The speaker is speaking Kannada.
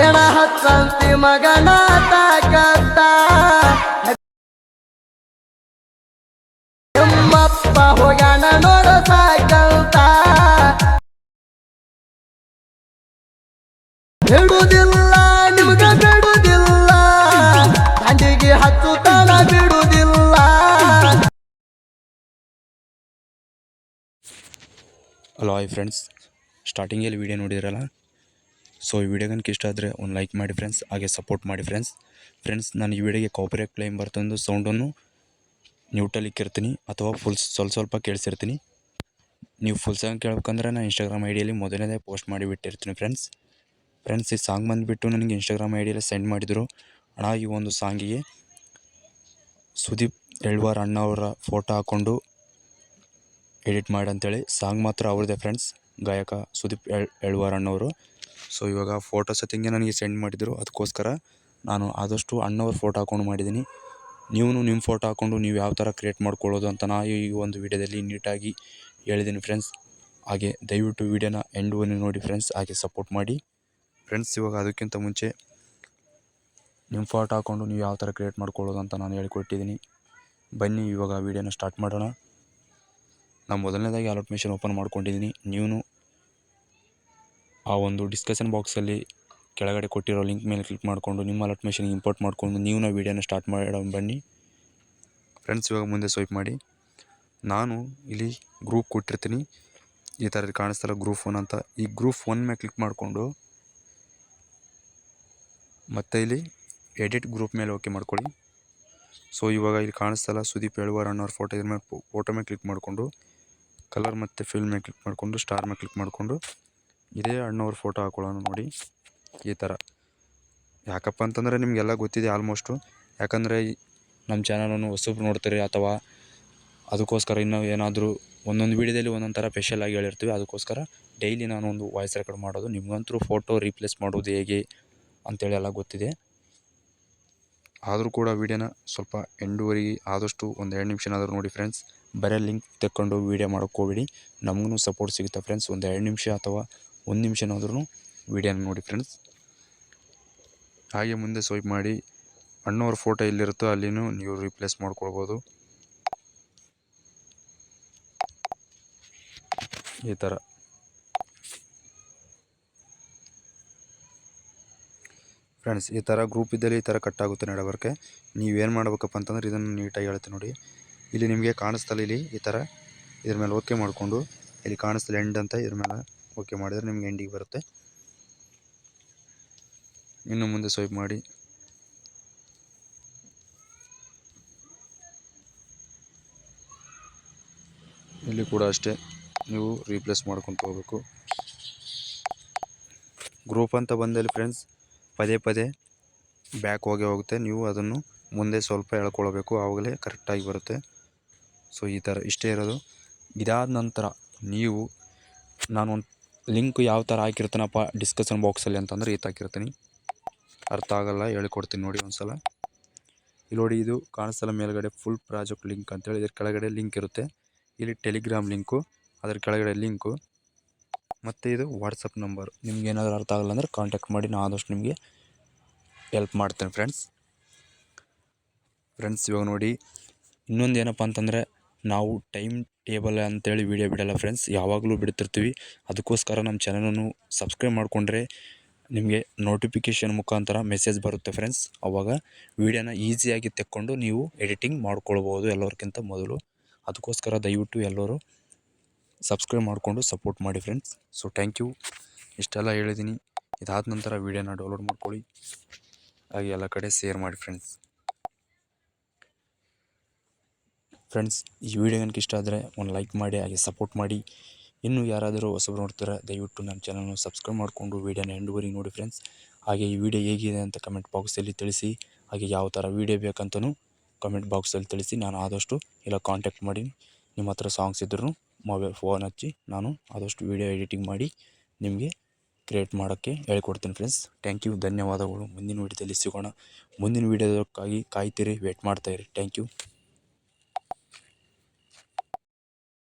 ಎಣ ಹತ್ತಂತಿ ಮಗನ ತಾಕತ್ತ. ಎಮ್ಮಪ್ಪ ಹೋಗಣ ನೋಡ ಸಾಕಂತ. ಬಿಡುದಿಲ್ಲ, ನಿಮ್ಗ ಬಿಡುದಿಲ್ಲ. ತಂದಿಗೆ ಹತ್ತು ತನ ಬಿಡುದಿಲ್ಲ ಹಲೋ ಹಾಯ್ ಫ್ರೆಂಡ್ಸ್ ಸ್ಟಾರ್ಟಿಂಗಲ್ಲಿ ವಿಡಿಯೋ ನೋಡಿದ್ರಲ್ಲ? ಸೊ ಈ ವಿಡಿಯೋ ಕನಕ ಇಷ್ಟ ಆದರೆ ಒಂದು ಲೈಕ್ ಮಾಡಿ ಫ್ರೆಂಡ್ಸ್ ಹಾಗೆ ಸಪೋರ್ಟ್ ಮಾಡಿ ಫ್ರೆಂಡ್ಸ್ ಫ್ರೆಂಡ್ಸ್ ನಾನು ಈ ವಿಡಿಯೋಗೆ ಕಾಪರೇಟ್ ಕ್ಲೈಮ್ ಬರ್ತಂದು ಸೌಂಡನ್ನು ನ್ಯೂಟಲ್ಲಿ ಇಕ್ಕಿರ್ತೀನಿ ಅಥವಾ ಫುಲ್ ಸ್ವಲ್ಪ ಸ್ವಲ್ಪ ಕೇಳಿಸಿರ್ತೀನಿ. ನೀವು ಫುಲ್ ಸಾಂಗ್ ಕೇಳಬೇಕಂದ್ರೆ ನಾನು ಇನ್ಸ್ಟಾಗ್ರಾಮ್ ಐ ಡಿಯಲ್ಲಿ ಮೊದಲನೇ ಪೋಸ್ಟ್ ಮಾಡಿ ಬಿಟ್ಟಿರ್ತೀನಿ ಫ್ರೆಂಡ್ಸ್ ಫ್ರೆಂಡ್ಸ್ ಈ ಸಾಂಗ್ ಬಂದುಬಿಟ್ಟು ನನಗೆ ಇನ್ಸ್ಟಾಗ್ರಾಮ್ ಐ ಡಿಯಲ್ಲಿ ಸೆಂಡ್ ಮಾಡಿದರು. ಅಣ್ಣ, ಈ ಒಂದು ಸಾಂಗಿಗೆ ಸುದೀಪ್ ಎಳ್ವಾರ್ ಅಣ್ಣ ಅವರ ಫೋಟೋ ಹಾಕ್ಕೊಂಡು ಎಡಿಟ್ ಮಾಡಿ ಅಂತೇಳಿ. ಸಾಂಗ್ ಮಾತ್ರ ಅವ್ರದ್ದೇ ಫ್ರೆಂಡ್ಸ್ ಗಾಯಕ ಸುದೀಪ್ ಎಳ್, ಎಳ್ವಾರ್ ಅಣ್ಣವರು. ಸೊ ಇವಾಗ ಫೋಟೋ ಸೆಟ್ಟಿಂಗೆ ನನಗೆ ಸೆಂಡ್ ಮಾಡಿದರು. ಅದಕ್ಕೋಸ್ಕರ ನಾನು ಆದಷ್ಟು ಅಣ್ಣವ್ರ ಫೋಟೋ ಹಾಕ್ಕೊಂಡು ಮಾಡಿದ್ದೀನಿ. ನೀವು ನಿಮ್ಮ ಫೋಟೋ ಹಾಕ್ಕೊಂಡು ನೀವು ಯಾವ ಥರ ಕ್ರಿಯೇಟ್ ಮಾಡ್ಕೊಳ್ಳೋದು ಅಂತ ನಾ ಈ ಒಂದು ವಿಡಿಯೋದಲ್ಲಿ ನೀಟಾಗಿ ಹೇಳಿದ್ದೀನಿ ಫ್ರೆಂಡ್ಸ್ ಹಾಗೆ ದಯವಿಟ್ಟು ವಿಡಿಯೋನ ಎಂಡ್ವರೆಗೂ ನೋಡಿ ಫ್ರೆಂಡ್ಸ್ ಹಾಗೆ ಸಪೋರ್ಟ್ ಮಾಡಿ. ಫ್ರೆಂಡ್ಸ್ ಇವಾಗ ಅದಕ್ಕಿಂತ ಮುಂಚೆ ನಿಮ್ಮ ಫೋಟೋ ಹಾಕ್ಕೊಂಡು ನೀವು ಯಾವ ಥರ ಕ್ರಿಯೇಟ್ ಮಾಡ್ಕೊಳ್ಳೋದು ಅಂತ ನಾನು ಹೇಳಿಕೊಟ್ಟಿದ್ದೀನಿ. ಬನ್ನಿ, ಇವಾಗ ವಿಡಿಯೋನ ಸ್ಟಾರ್ಟ್ ಮಾಡೋಣ. ನಾನು ಮೊದಲನೇದಾಗಿ ಅಲೋಟ್ ಮಿಷನ್ ಓಪನ್ ಮಾಡ್ಕೊಂಡಿದ್ದೀನಿ. ನೀವು ಆ ಒಂದು ಡಿಸ್ಕಷನ್ ಬಾಕ್ಸಲ್ಲಿ ಕೆಳಗಡೆ ಕೊಟ್ಟಿರೋ ಲಿಂಕ್ ಮೇಲೆ ಕ್ಲಿಕ್ ಮಾಡಿಕೊಂಡು ನಿಮ್ಮ ಅಲರ್ಟ್ ಮೆಷಿನ್ ಇಂಪೋರ್ಟ್ ಮಾಡಿಕೊಂಡು ನೀವು ನಾವು ವೀಡಿಯೋನ ಸ್ಟಾರ್ಟ್ ಮಾಡೋಣ ಬನ್ನಿ. ಫ್ರೆಂಡ್ಸ್ ಇವಾಗ ಮುಂದೆ ಸ್ವೈಪ್ ಮಾಡಿ. ನಾನು ಇಲ್ಲಿ ಗ್ರೂಪ್ ಕೊಟ್ಟಿರ್ತೀನಿ. ಈ ಥರ ಕಾಣಿಸ್ತಲ್ಲ ಗ್ರೂಪ್ ಒನ್ ಅಂತ. ಈ ಗ್ರೂಪ್ ಒನ್ ಮೇಲೆ ಕ್ಲಿಕ್ ಮಾಡಿಕೊಂಡು ಮತ್ತೆ ಇಲ್ಲಿ ಎಡಿಟ್ ಗ್ರೂಪ್ ಮೇಲೆ ಓಕೆ ಮಾಡ್ಕೊಳ್ಳಿ. ಸೊ ಇವಾಗ ಇಲ್ಲಿ ಕಾಣಿಸ್ತಲ್ಲ ಸುದೀಪ್ ಎಳುವಾರ್ ಅನ್ನೋರ ಫೋಟೋ ಇದ್ರ ಮೇಲೆ ಫೋಟೋ ಮೇಲೆ ಕ್ಲಿಕ್ ಮಾಡಿಕೊಂಡು ಕಲರ್ ಮತ್ತು ಫಿಲ್ಮ್ ಮೇಲೆ ಕ್ಲಿಕ್ ಮಾಡಿಕೊಂಡು ಸ್ಟಾರ್ ಮೇಲೆ ಕ್ಲಿಕ್ ಮಾಡಿಕೊಂಡು ಇದೇ ಅಣ್ಣವ್ರ ಫೋಟೋ ಹಾಕೊಳ್ಳೋಣ ನೋಡಿ. ಈ ಥರ ಯಾಕಪ್ಪ ಅಂತಂದರೆ ನಿಮಗೆಲ್ಲ ಗೊತ್ತಿದೆ ಆಲ್ಮೋಸ್ಟು ಯಾಕಂದರೆ ನಮ್ಮ ಚಾನಲನ್ನು ಹೊಸಬ್ರು ನೋಡ್ತಾರೆ ಅಥವಾ ಅದಕ್ಕೋಸ್ಕರ ಇನ್ನೂ ಏನಾದರೂ ಒಂದೊಂದು ವೀಡಿಯೋದಲ್ಲಿ ಒಂದೊಂದು ಥರ ಸ್ಪೆಷಲಾಗಿ ಹೇಳಿರ್ತೀವಿ. ಅದಕ್ಕೋಸ್ಕರ ಡೈಲಿ ನಾನು ಒಂದು ವಾಯ್ಸ್ ರೆಕಾರ್ಡ್ ಮಾಡೋದು. ನಿಮಗಂತೂ ಫೋಟೋ ರೀಪ್ಲೇಸ್ ಮಾಡೋದು ಹೇಗೆ ಅಂತೇಳಿ ಎಲ್ಲ ಗೊತ್ತಿದೆ. ಆದರೂ ಕೂಡ ವೀಡಿಯೋನ ಸ್ವಲ್ಪ ಎಂಡೂವರೆಗೆ ಆದಷ್ಟು ಒಂದು ಎರಡು ನಿಮಿಷನಾದರೂ ನೋಡಿ ಫ್ರೆಂಡ್ಸ್ ಬರೀ ಲಿಂಕ್ ತಕ್ಕೊಂಡು ವೀಡಿಯೋ ಮಾಡೋಕ್ಕೆ ಹೋಗ್ಬಿಡಿ. ನಮಗೂ ಸಪೋರ್ಟ್ ಸಿಗುತ್ತೆ ಫ್ರೆಂಡ್ಸ್ ಒಂದು ಎರಡು ನಿಮಿಷ ಅಥವಾ ಒಂದು ನಿಮಿಷನಾದ್ರೂ ವೀಡಿಯೋನ ನೋಡಿ ಫ್ರೆಂಡ್ಸ್ ಹಾಗೆ ಮುಂದೆ ಸ್ವೈಪ್ ಮಾಡಿ. ಅಣ್ಣವ್ರ ಫೋಟೋ ಎಲ್ಲಿರುತ್ತೋ ಅಲ್ಲಿನೂ ನೀವು ರೀಪ್ಲೇಸ್ ಮಾಡ್ಕೊಳ್ಬೋದು. ಈ ಥರ ಫ್ರೆಂಡ್ಸ್ ಈ ಥರ ಗ್ರೂಪ್ ಇದ್ದಲ್ಲಿ ಈ ಥರ ಕಟ್ ಆಗುತ್ತೆ ನೀವು ನೀವೇನು ಮಾಡ್ಬೇಕಪ್ಪ ಅಂತಂದ್ರೆ ಇದನ್ನು ನೀಟಾಗಿ ಹೇಳ್ತೀನಿ ನೋಡಿ. ಇಲ್ಲಿ ನಿಮಗೆ ಕಾಣಿಸ್ತಲ್ಲ ಇಲ್ಲಿ ಈ ಥರ ಇದ್ರ ಮೇಲೆ ಓಕೆ ಮಾಡಿಕೊಂಡು. ಇಲ್ಲಿ ಕಾಣಿಸ್ತಲ್ಲ ಎಂಡ್ ಅಂತ ಇದ್ರ ಮೇಲೆ. ಓಕೆ ಮಾಡಿದರೆ ನಿಮಗೆ ಎಂಡಿಗೆ ಬರುತ್ತೆ. ಇನ್ನು ಮುಂದೆ ಸ್ವೈಪ್ ಮಾಡಿ. ಇಲ್ಲಿ ಕೂಡ ಅಷ್ಟೇ, ನೀವು ರೀಪ್ಲೇಸ್ ಮಾಡ್ಕೊತ ಹೋಗ್ಬೇಕು. ಗ್ರೂಪ್ ಅಂತ ಬಂದಲ್ಲಿ ಫ್ರೆಂಡ್ಸ್ ಪದೇ ಪದೇ ಬ್ಯಾಕ್ ಹೋಗೇ ಹೋಗುತ್ತೆ. ನೀವು ಅದನ್ನು ಮುಂದೆ ಸ್ವಲ್ಪ ಎಳ್ಕೊಳ್ಬೇಕು, ಆವಾಗಲೇ ಕರೆಕ್ಟಾಗಿ ಬರುತ್ತೆ. ಸೊ ಈ ಥರ ಇಷ್ಟೇ ಇರೋದು. ಇದಾದ ನಂತರ ನೀವು ನಾನೊಂದು ಲಿಂಕ್ ಯಾವ ಥರ ಹಾಕಿರ್ತೀನಪ್ಪ ಡಿಸ್ಕಷನ್ ಬಾಕ್ಸಲ್ಲಿ ಅಂತಂದ್ರೆ ಈತ ಹಾಕಿರ್ತೀನಿ. ಅರ್ಥ ಆಗಲ್ಲ, ಹೇಳಿಕೊಡ್ತೀನಿ ನೋಡಿ ಒಂದು ಸಲ ಇಲ್ಲಿ ನೋಡಿ, ಇದು ಕಾಣಿಸಲ್ಲ ಮೇಲ್ಗಡೆ ಫುಲ್ ಪ್ರಾಜೆಕ್ಟ್ ಲಿಂಕ್ ಅಂತೇಳಿ. ಇದ್ರ ಕೆಳಗಡೆ ಲಿಂಕ್ ಇರುತ್ತೆ. ಇಲ್ಲಿ ಟೆಲಿಗ್ರಾಮ್ ಲಿಂಕು, ಅದ್ರ ಕೆಳಗಡೆ ಲಿಂಕು. ಮತ್ತು ಇದು ವಾಟ್ಸಪ್ ನಂಬರ್ ನಿಮ್ಗೆ ಏನಾದರೂ ಅರ್ಥ ಆಗಲ್ಲ ಅಂದರೆ ಕಾಂಟ್ಯಾಕ್ಟ್ ಮಾಡಿ ನಾನು ಆದಷ್ಟು ನಿಮಗೆ ಹೆಲ್ಪ್ ಮಾಡ್ತೇನೆ ಫ್ರೆಂಡ್ಸ್ ಫ್ರೆಂಡ್ಸ್ ಇವಾಗ ನೋಡಿ, ಇನ್ನೊಂದು ಏನಪ್ಪ ಅಂತಂದರೆ ನಾವು ಟೈಮ್ ಟೇಬಲ್ ಅಂತೇಳಿ ವೀಡಿಯೋ ಬಿಡೋಲ್ಲ ಫ್ರೆಂಡ್ಸ್, ಯಾವಾಗಲೂ ಬಿಡ್ತಿರ್ತೀವಿ. ಅದಕ್ಕೋಸ್ಕರ ನಮ್ಮ ಚಾನಲನ್ನು ಸಬ್ಸ್ಕ್ರೈಬ್ ಮಾಡಿಕೊಂಡ್ರೆ ನಿಮಗೆ ನೋಟಿಫಿಕೇಷನ್ ಮುಖಾಂತರ ಮೆಸೇಜ್ ಬರುತ್ತೆ ಫ್ರೆಂಡ್ಸ್ ಅವಾಗ ವೀಡಿಯೋನ ಈಸಿಯಾಗಿ ತೆಕ್ಕೊಂಡು ನೀವು ಎಡಿಟಿಂಗ್ ಮಾಡ್ಕೊಳ್ಬೋದು ಎಲ್ಲರಿಗಿಂತ ಮೊದಲು. ಅದಕ್ಕೋಸ್ಕರ ದಯವಿಟ್ಟು ಎಲ್ಲರೂ ಸಬ್ಸ್ಕ್ರೈಬ್ ಮಾಡಿಕೊಂಡು ಸಪೋರ್ಟ್ ಮಾಡಿ ಫ್ರೆಂಡ್ಸ್ ಸೊ ಥ್ಯಾಂಕ್ ಯು ಇಷ್ಟೆಲ್ಲ ಹೇಳಿದ್ದೀನಿ. ಇದಾದ ನಂತರ ವೀಡಿಯೋನ ಡೌನ್ಲೋಡ್ ಮಾಡ್ಕೊಳ್ಳಿ. ಹಾಗೆ ಎಲ್ಲ ಕಡೆ ಶೇರ್ ಮಾಡಿ ಫ್ರೆಂಡ್ಸ್ ಫ್ರೆಂಡ್ಸ್ ಈ ವಿಡಿಯೋ ನನಗೆ ಇಷ್ಟ ಆದರೆ ಒಂದು ಲೈಕ್ ಮಾಡಿ, ಹಾಗೆ ಸಪೋರ್ಟ್ ಮಾಡಿ. ಇನ್ನೂ ಯಾರಾದರೂ ಹೊಸಬ್ರು ನೋಡ್ತಾರೆ ದಯವಿಟ್ಟು ನನ್ನ ಚಾನಲ್ನ ಸಬ್ಸ್ಕ್ರೈಬ್ ಮಾಡಿಕೊಂಡು ವೀಡಿಯೋನ ಎಂಡುವರೆಗೆ ನೋಡಿ ಫ್ರೆಂಡ್ಸ್ ಹಾಗೆ ಈ ವಿಡಿಯೋ ಹೇಗಿದೆ ಅಂತ ಕಮೆಂಟ್ ಬಾಕ್ಸಲ್ಲಿ ತಿಳಿಸಿ. ಹಾಗೆ ಯಾವ ಥರ ವೀಡಿಯೋ ಬೇಕಂತಲೂ ಕಮೆಂಟ್ ಬಾಕ್ಸಲ್ಲಿ ತಿಳಿಸಿ. ನಾನು ಆದಷ್ಟು ಇಲ್ಲ ಕಾಂಟ್ಯಾಕ್ಟ್ ಮಾಡಿ. ನಿಮ್ಮ ಹತ್ರ ಸಾಂಗ್ಸ್ ಇದ್ರೂ ಮೊಬೈಲ್ ಫೋನ್ ಹಚ್ಚಿ ನಾನು ಆದಷ್ಟು ವೀಡಿಯೋ ಎಡಿಟಿಂಗ್ ಮಾಡಿ ನಿಮಗೆ ಕ್ರಿಯೇಟ್ ಮಾಡೋಕ್ಕೆ ಹೇಳ್ಕೊಡ್ತೀನಿ ಫ್ರೆಂಡ್ಸ್ ಥ್ಯಾಂಕ್ ಯು ಧನ್ಯವಾದಗಳು. ಮುಂದಿನ ವೀಡಿಯೋದಲ್ಲಿ ಸಿಗೋಣ. ಮುಂದಿನ ವೀಡಿಯೋದಕ್ಕಾಗಿ ಕಾಯ್ತೀರಿ ವೇಟ್ ಮಾಡ್ತಾಯಿರಿ ಥ್ಯಾಂಕ್ ಯು